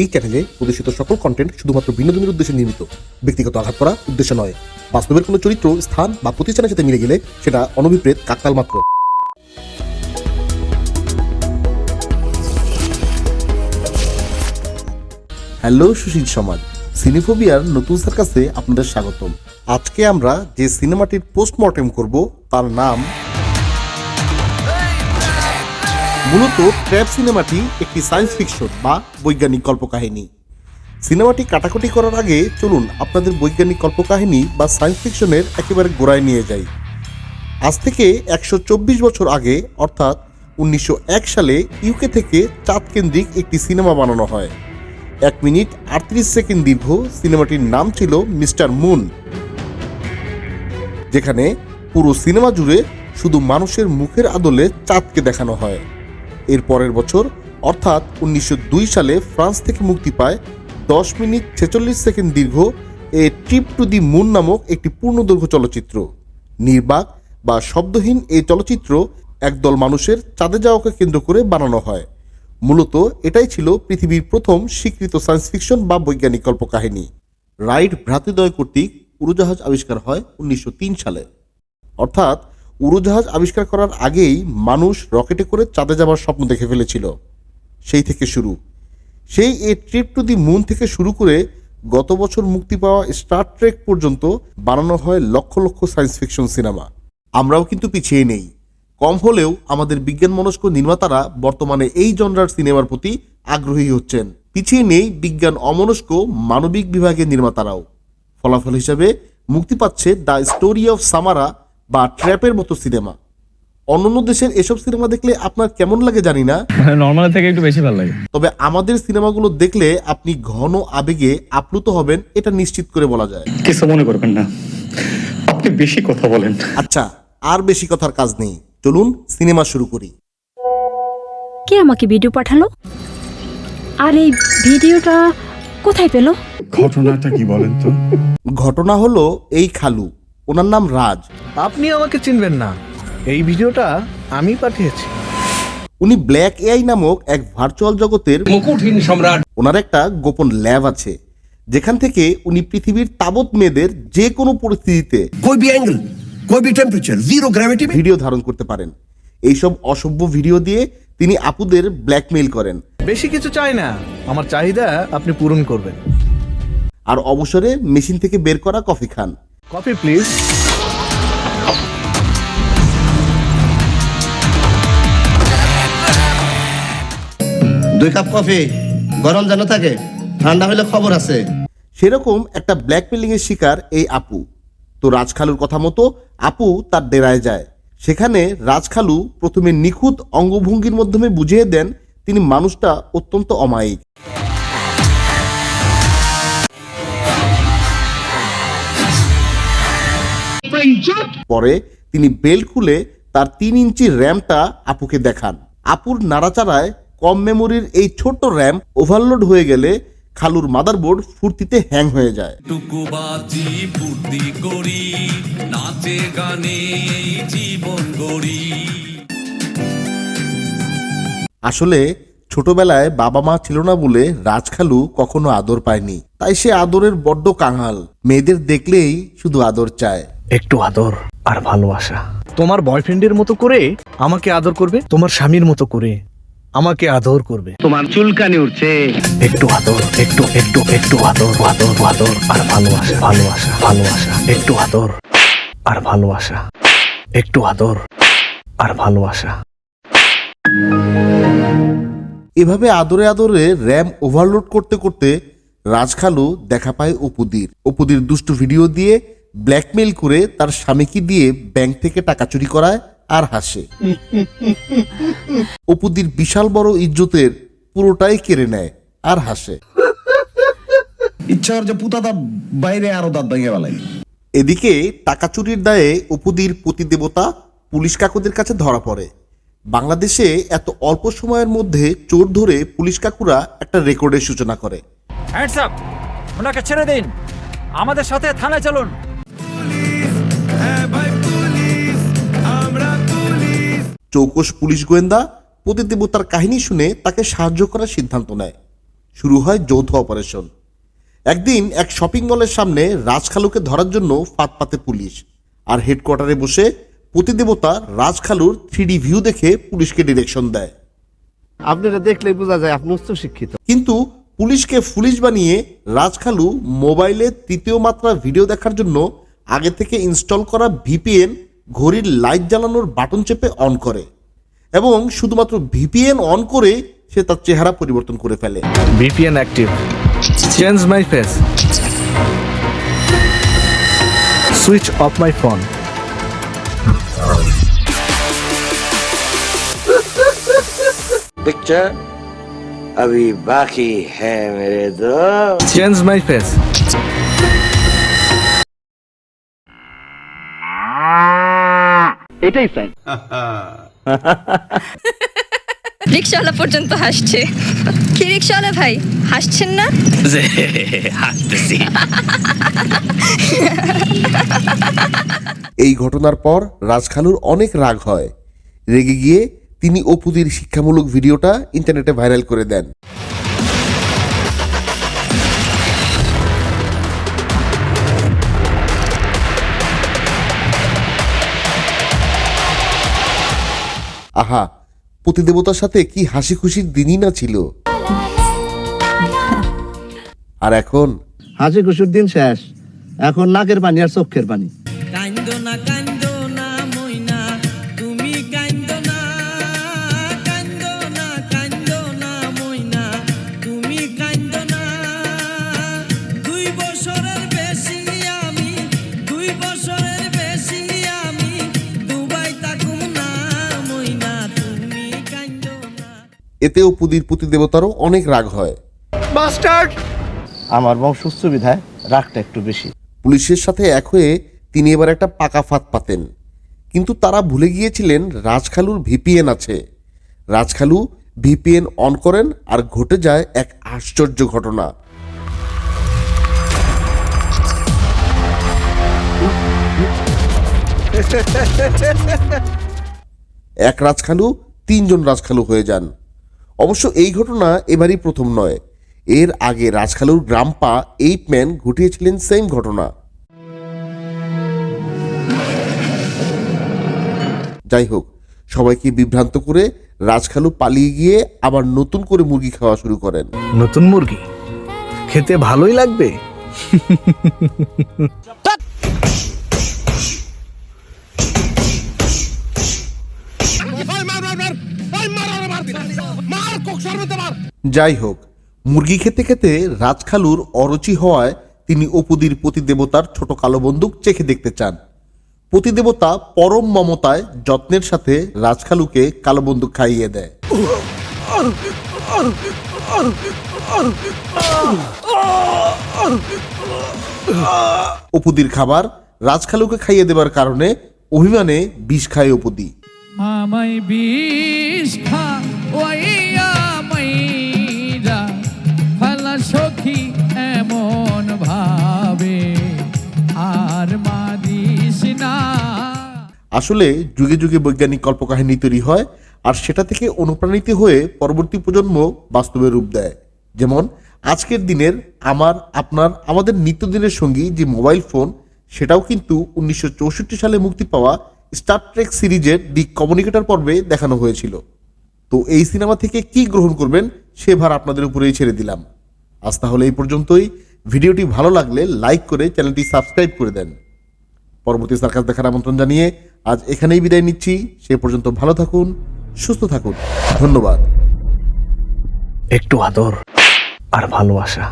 এই চ্যানেলে প্রদর্শিত সকল কন্টেন্ট শুধুমাত্র বিনোদনের উদ্দেশ্যে নির্মিত। ব্যক্তিগত আঘাত করা উদ্দেশ্য নয়। বাস্তবের কোনো চরিত্র, স্থান বা প্রতিষ্ঠানের সাথে মিলে গেলে সেটা অনভিপ্রেত, কাকতাল মাত্র। হ্যালো, সুশীল সমাজ। সিনেফোবিয়ার নতুন সার্কাসে আপনাদের স্বাগতম। আজকে আমরা যে সিনেমাটির পোস্টমর্টেম করব, তার নাম মূলত ট্র্যাপ সিনেমাটি একটি সায়েন্স ফিকশন বা বৈজ্ঞানিক কল্পকাহিনী। সিনেমাটি কাটাকুটি করার আগে চলুন আপনাদের বৈজ্ঞানিক কল্পকাহিনী বা সায়েন্স ফিকশনের একেবারে গোড়ায় নিয়ে যাই। আজ থেকে একশো চব্বিশ বছর আগে, অর্থাৎ উনিশশো এক সালে ইউকে থেকে চাঁদ কেন্দ্রিক একটি সিনেমা বানানো হয়। এক মিনিট আটত্রিশ সেকেন্ড দীর্ঘ সিনেমাটির নাম ছিল মিস্টার মুন। যেখানে পুরো সিনেমা জুড়ে শুধু মানুষের মুখের আদলে চাঁদকে দেখানো হয়। এর পরের বছর, অর্থাৎ উনিশশো দুই সালে ফ্রান্স থেকে মুক্তি পায় দশ মিনিট ছেচল্লিশ সেকেন্ড দীর্ঘ a trip to the moon নামক একটি পূর্ণদৈর্ঘ্য চলচ্চিত্র। নির্বাক বা শব্দহীন এই চলচ্চিত্র একদল মানুষের চাঁদে যাওয়াকে কেন্দ্র করে বানানো হয়। মূলত এটাই ছিল পৃথিবীর প্রথম স্বীকৃত সায়েন্স ফিকশন বা বৈজ্ঞানিক কল্পকাহিনী। রাইট ভ্রাতৃদ্বয় কর্তৃক উড়োজাহাজ আবিষ্কার হয় উনিশশো তিন সালে। অর্থাৎ উড়োজাহাজ আবিষ্কার করার আগেই মানুষ রকেটে করে চাঁদে যাওয়ার স্বপ্ন দেখে ফেলেছিল। সেই থেকে শুরু। সেই a trip to the moon থেকে শুরু করে গত বছর মুক্তি পাওয়া স্টার ট্রেক পর্যন্ত বানানো হয় lakh lakh science fiction cinema. আমরাও কিন্তু পিছিয়ে নেই। কম হলেও আমাদের বিজ্ঞান মনস্ক নির্মাতারা বর্তমানে এই জনরার সিনেমার প্রতি আগ্রহী হচ্ছেন। পিছিয়ে নেই বিজ্ঞান অমনস্ক মানবিক বিভাগের নির্মাতারাও। ফলাফল হিসাবে মুক্তি পাচ্ছে দ্য স্টোরি অফ সামারা বা ট্র্যাপের মতো সিনেমা। অন্যান্য দেশের এসব সিনেমা দেখলে আপনার কেমন লাগে জানি না। নর্মাল থেকে একটু বেশি ভালো লাগে। তবে আমাদের সিনেমাগুলো দেখলে আপনি ঘন আবেগে আপ্লুত হবেন এটা নিশ্চিত করে বলা যায়। কিছু মনে করবেন না। আপনি বেশি কথা বলেন। আচ্ছা আর বেশি কথার কাজ নেই। চলুন সিনেমা শুরু করি। কে আমাকে ভিডিও পাঠালো? আর এই ভিডিওটা কোথায় পেল? ঘটনাটা কি বলেন তো? ঘটনা হলো এই খালু। ওনার নাম রাজ আপনি আমাকে চিনবেন না এই ভিডিওটা আমি পাঠিয়েছি উনি ব্ল্যাক এআই নামক এক ভার্চুয়াল জগতের মুকুটহীন সম্রাট ওনার একটা গোপন ল্যাব আছে যেখান থেকে উনি পৃথিবীর তাবৎ মেয়েদের যে কোনো পরিস্থিতিতে कोई भी एंगल कोई भी टेम्परेचर जीरो ग्रेविटी में ভিডিও ধারণ করতে পারেন এইসব অসভ্য ভিডিও দিয়ে তিনি আপুদের ব্ল্যাকমেইল করেন বেশি কিছু চাই না আমার চাহিদা আপনি পূরণ করবেন আর অবসরে মেশিন থেকে বের করা কফি খান কপি প্লিজ দুই কাপ কফি গরম যেন থাকে ঠান্ডা হলে খবর আছে। সেরকম একটা ব্ল্যাকমেলিং এর শিকার এই আপু। তো রাজখালুর কথা মতো আপু তার ডেরায় যায়। সেখানে রাজখালু প্রথমে নিখুঁত অঙ্গভঙ্গির মাধ্যমে বুঝিয়ে দেন তিনি মানুষটা অত্যন্ত অমায়িক। পরে তিনি বেল্ট খুলে তার তিন ইঞ্চি র্যামটা আপুকে দেখান। আপুর নাড়াচাড়ায় কম মেমোরির এই ছোট্ট র্যাম ওভারলোড হয়ে গেলে খালুর মাদারবোর্ড ফুর্তিতে হ্যাং হয়ে যায়। ফুর্তি করি নাচে গানে জীবন গড়ি। আসলে ছোটবেলায় বাবা মা ছিল না বলে রাজখালু কখনো আদর পায়নি। তাই সে আদরের বড্ড কাঙাল। মেয়েদের দেখলেই শুধু আদর চায়। একটু আদর আর ভালোবাসা। তোমার বয়ফ্রেন্ডের মতো করে আমাকে আদর করবে তোমার স্বামীর মতো করে আমাকে আদর করবে। তোমার চুলকানি উঠছে। একটু আদর একটু একটু একটু আদর আদর আদর আর ভালোবাসা ভালোবাসা ভালোবাসা একটু আদর আর ভালোবাসা একটু আদর আর ভালোবাসা। এভাবে আদরে আদরে র্যাম ওভারলোড করতে করতে রাজখালু দেখা পায় অপুদির। অপুদির দুষ্টু ভিডিও দিয়ে ব্ল্যাকমেইল করে তার স্বামীকে দিয়ে ব্যাংক থেকে টাকা চুরি করায় আর হাসে। অপুদির বিশাল বড় ইজ্জতের পুরোটাই কেড়ে নেয় আর হাসে। ইচ্ছা যে পুতাটা বাইরে আরও দাঁত ভেঙে বেলাই এদিকে টাকা চুরির দায়ে অপুদির প্রতিদেবতা পুলিশ কাকুদের কাছে ধরা পড়ে। বাংলাদেশে এত অল্প সময়ের মধ্যে চোর ধরে পুলিশ কাকুরা একটা রেকর্ডের সূচনা করে। হ্যান্ডস আপ ওনাকে ছেড়ে দিন! আমাদের সাথে থানায় চলুন! চৌকস পুলিশ গোয়েন্দা প্রতিদেবতার কাহিনী শুনে তাকে সাহায্য করার সিদ্ধান্ত নেয়। শুরু হয় যৌথ অপারেশন। একদিন এক শপিং মলের সামনে রাজখালুকে ধরার জন্য ফাঁদ পাতে পুলিশ আর হেডকোয়ার্টারে বসে প্রতিদেবতা রাজখালুর থ্রিডি ভিউ দেখে পুলিশকে ডিরেকশন দেয়। আপনারা দেখলে বোঝা যায় আপনি উচ্চ শিক্ষিত। কিন্তু পুলিশকে পুলিশ বানিয়ে রাজখালু মোবাইলে তৃতীয় মাত্রা ভিডিও দেখার জন্য আগে থেকে ইনস্টল করা ভিপিএন ঘড়ির লাইট জ্বালানোর বাটন চেপে অন করে এবং শুধুমাত্র ভিপিএন অন করে সে তার চেহারা পরিবর্তন করে ফেলে VPN active. Change my face. Switch off my phone. Picture अभी बाकी है मेरे दोस्त Change my face. রিক্সাওয়ালা পর্যন্ত হাসছে। কি রিক্সাওয়ালা ভাই? হাসছেন না? এই ঘটনার পর রাজখালুর অনেক রাগ হয়। রেগে গিয়ে তিনি অপুদির শিক্ষামূলক ভিডিওটা ইন্টারনেটে ভাইরাল করে দেন। আহা পতিদেবতার সাথে কি হাসি খুশির দিনই না ছিল? আর এখন? হাসি খুশির দিন শেষ। এখন নাকের পানি আর চোখের পানি। এতে অপুদির প্রতিদেবতারও অনেক রাগ হয়। আমার বংশ সুবিধায় রাগটা একটু বেশি। পুলিশের সাথে এক হয়ে তিনি এবার একটা পাকা ফাঁদ পাতেন। কিন্তু তারা ভুলে গিয়েছিলেন রাজখালুর ভিপিএন আছে। রাজখালু ভিপিএন অন করেন আর ঘটে যায় এক আশ্চর্য ঘটনা। এক রাজখালু তিনজন রাজখালু হয়ে যান। অবশ্য এই ঘটনা এবারই প্রথম নয়। এর আগে রাজখালুর গ্রাম্পা এইট ম্যান ঘটিয়েছিলেন সেম ঘটনা। যাই হোক সবাইকে বিভ্রান্ত করে রাজখালু পালিয়ে গিয়ে আবার নতুন করে মুরগি খাওয়া শুরু করেন। নতুন মুরগি? খেতে ভালোই লাগবে? যাই হোক, মুরগি খেতে খেতে রাজখালুর অরুচি হওয়ায় তিনি অপুদির প্রতিদেবতার ছোট কালো বন্দুক চেখে দেখতে চান। প্রতিদেবতা পরম মমতায় যত্নের সাথে রাজখালুকে কালো বন্দুক খাইয়ে দেয়। অপুদির খাবার রাজখালুকে খাইয়ে দেবার কারণে অভিমানে বিষ খায় অপুদি। আমায় বিষ খা ওয়াইয়া মাইরা ফালা সখী এমন ভাবে আর মাদিস না। আসলে যুগে যুগে বৈজ্ঞানিক কল্পকাহিনী তৈরি হয় আর সেটা থেকে অনুপ্রাণিত হয়ে পরবর্তী প্রজন্ম বাস্তবে রূপ দেয়। যেমন আজকের দিনের আমার, আপনার, আমাদের নিত্যদিনের সঙ্গী যে মোবাইল ফোন, সেটাও কিন্তু উনিশশো চৌষট্টি সালে মুক্তি পাওয়া স্টার ট্রেক সিরিজের দি কমিউনিকেটর পর্বে দেখানো হয়েছিল। তো এই সিনেমা থেকে কি গ্রহণ করবেন, সে ভার আপনাদের উপরেই ছেড়ে দিলাম। আজ তাহলে এই পর্যন্তই। ভিডিওটি ভালো লাগলে লাইক করে চ্যানেলটি সাবস্ক্রাইব করে দেন। পরবর্তী সার্কাস দেখার আমন্ত্রণ জানিয়ে আজ এখানেই বিদায় নিচ্ছি। সে পর্যন্ত ভালো থাকুন, সুস্থ থাকুন। ধন্যবাদ। একটু আদর আর ভালোবাসা।